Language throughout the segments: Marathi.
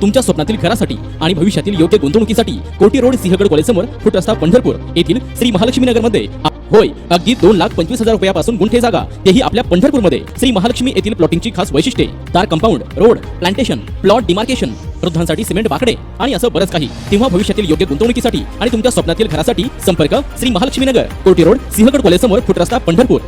तुमच्या स्वप्नातील घरासाठी आणि भविष्यातील योग्य गुंतवणुकीसाठी कोटी रोड सिंहगड कॉलेज समोर फुट रस्ता पंढरपूर येथील श्री महालक्ष्मी नगरमध्ये होय अगदी दोन लाख पंचवीस हजार रुपयापासून गुंठे जागा. तेही आपल्या पंढरपूरमध्ये. श्री महालक्ष्मी येथील प्लॉटिंगची खास वैशिष्ट्ये. तार compound road plantation plot demarcation वृद्धांसाठी सिमेंट बाकडे आणि असं बरंच काही. तेव्हा भविष्यातील योग्य गुंतवणुकीसाठी आणि तुमच्या स्वप्नातील घरासाठी संपर्क श्री महालक्ष्मी नगर. कोटी रोड सिंहगड कॉलेज समोर फुट रस्ता पंढरपूर.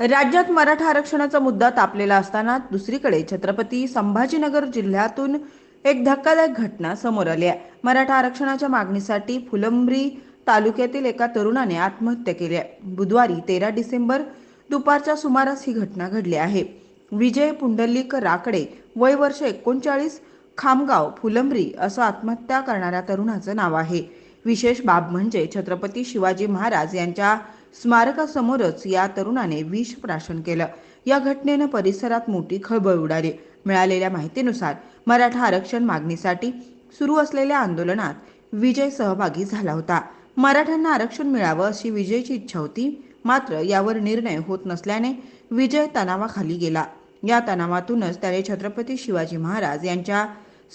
राज्यात मराठा आरक्षणाचा मुद्दा तापलेला असताना दुसरीकडे छत्रपती संभाजीनगर जिल्ह्यातून एक धक्कादायक घटना समोर आली आहे. मराठा आरक्षणाच्या मागणीसाठी फुलंब्री तालुक्यातील एका तरुणाने आत्महत्या केली आहे. बुधवारी तेरा डिसेंबर दुपारच्या सुमारास ही घटना घडली आहे. विजय पुंडलिक राकडे वय वर्ष एकोणचाळीस खामगाव फुलंब्री असं आत्महत्या करणाऱ्या तरुणाचं नाव आहे. विशेष बाब म्हणजे छत्रपती शिवाजी महाराज यांच्या स्मारकासमोरच या तरुणाने विष प्राशन केलं. या घटनेनं परिसरात मोठी खळबळ उडाली. मिळालेल्या माहितीनुसार मराठा आरक्षण मागणीसाठी सुरू असलेल्या आंदोलनात विजय सहभागी झाला होता. मराठ्यांना आरक्षण मिळावं अशी विजयची इच्छा होती मात्र यावर निर्णय होत नसल्याने विजय तणावाखाली गेला. या तणावातूनच त्याने छत्रपती शिवाजी महाराज यांच्या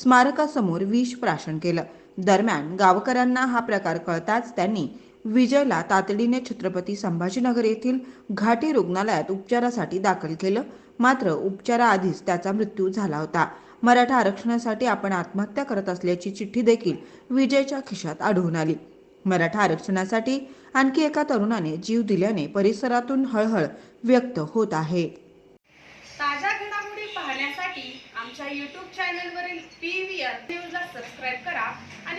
स्मारकासमोर विष प्राशन केलं. दरम्यान गावकऱ्यांना हा प्रकार कळताच त्यांनी विजयला तातडीने छत्रपती संभाजीनगर येथील घाटी रुग्णालयात उपचारासाठी दाखल केलं. मात्र उपचाराआधीच त्याचा मृत्यू झाला होता. मराठा आरक्षणासाठी आपण आत्महत्या करत असल्याची चिठ्ठी देखील विजयच्या खिशात आढळून आली. मराठा आरक्षणासाठी आणखी एका तरुणाने जीव दिल्याने परिसरातून हळहळ व्यक्त होत आहे. ताज्या घडामोडी पाहण्यासाठी आमच्या यूट्यूब चॅनलवरील पी व्ही आर न्यूजला सबस्क्राईब करा.